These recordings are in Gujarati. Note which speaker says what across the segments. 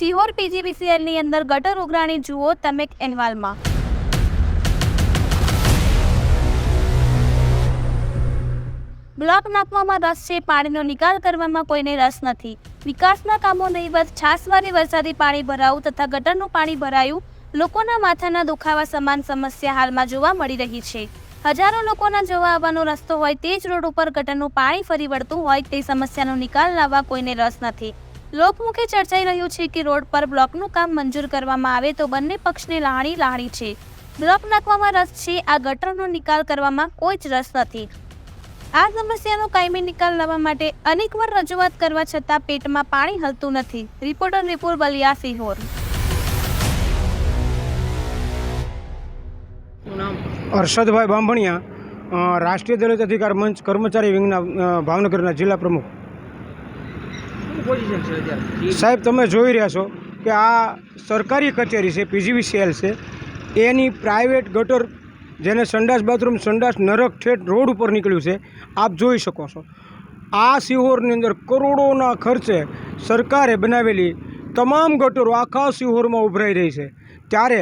Speaker 1: સિહોર પીજીવીસીએલની અંદર ગટર ઉઘરાણી જુઓ તમે અહેવાલમાં બ્લોક નાખવામાં રસ છે, પાણીનો નિકાલ કરવામાં કોઈને રસ નથી. વિકાસના કામો નહીવત છાસવારે વરસાદી પાણી ભરાવું તથા ગટરનું પાણી ભરાયું. લોકોના માથાના દુખાવા સમાન સમસ્યા હાલમાં જોવા મળી રહી છે. હજારો લોકોના જવા આવવાનો રસ્તો હોય તે જ રોડ ઉપર ગટરનું પાણી ફરી વળતું હોય તે સમસ્યાનો નિકાલ લાવવા કોઈને રસ નથી. લોકમુખે ચર્ચાઈ રહ્યું છે કે રોડ પર બ્લોકનું કામ મંજૂર કરવામાં આવે તો બંને પક્ષને લાણી લાણી છે. બ્લોક નાખવામાં રસ છે આ ગટરનો નિકાલ કરવામાં કોઈ જ રસ નથી. આ સમસ્યાનો કાયમી નિકાલ લાવવા માટે અનેકવાર રજૂઆત કરવા છતાં પેટમાં પાણી હલતું નથી. રિપોર્ટર રિપુર બલિયા સિહોર.
Speaker 2: હર્ષદભાઈ બાંભણિયા રાષ્ટ્રીય દલિત અધિકાર મંચ કર્મચારી વિંગના ભાવનગરના જિલ્લા પ્રમુખ
Speaker 3: શું પોઝિશન છે અત્યારે
Speaker 2: સાહેબ, તમે જોઈ રહ્યા છો કે આ સરકારી કચેરી છે પીજીવીસીએલ છે. એની પ્રાઇવેટ ગટર, જેને સંડાસ બાથરૂમ, સંડાસ નરક ઠેઠ રોડ ઉપર નીકળ્યું છે, આપ જોઈ શકો છો. આ સિહોરની અંદર કરોડોના ખર્ચે સરકારે બનાવેલી તમામ ગટરો આખા સિહોરમાં ઉભરાઈ રહી છે. ત્યારે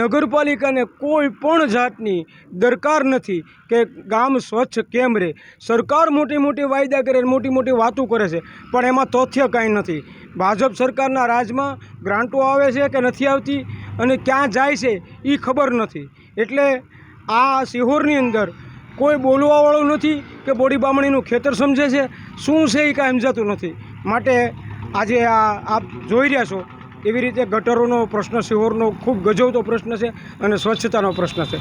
Speaker 2: નગરપાલિકાને કોઈ પણ જાતની દરકાર નથી કે ગામ સ્વચ્છ કેમ રહે. સરકાર મોટી મોટી વાયદા કરે, મોટી મોટી વાતો કરે છે, પણ એમાં તથ્ય કાંઈ નથી. ભાજપ સરકારના રાજમાં ગ્રાન્ટો આવે છે કે નથી આવતી અને ક્યાં જાય છે એ ખબર નથી. એટલે આ સિહોરની અંદર કોઈ બોલવાવાળું નથી કે બોડી બામણીનું ખેતર સમજે છે. શું છે એ કાંઈ સમજાતું નથી. માટે આજે આ આપ જોઈ રહ્યા છો એવી રીતે ગટરોનો પ્રશ્ન સિહોરનો ખૂબ ગજવતો પ્રશ્ન છે અને સ્વચ્છતાનો પ્રશ્ન છે.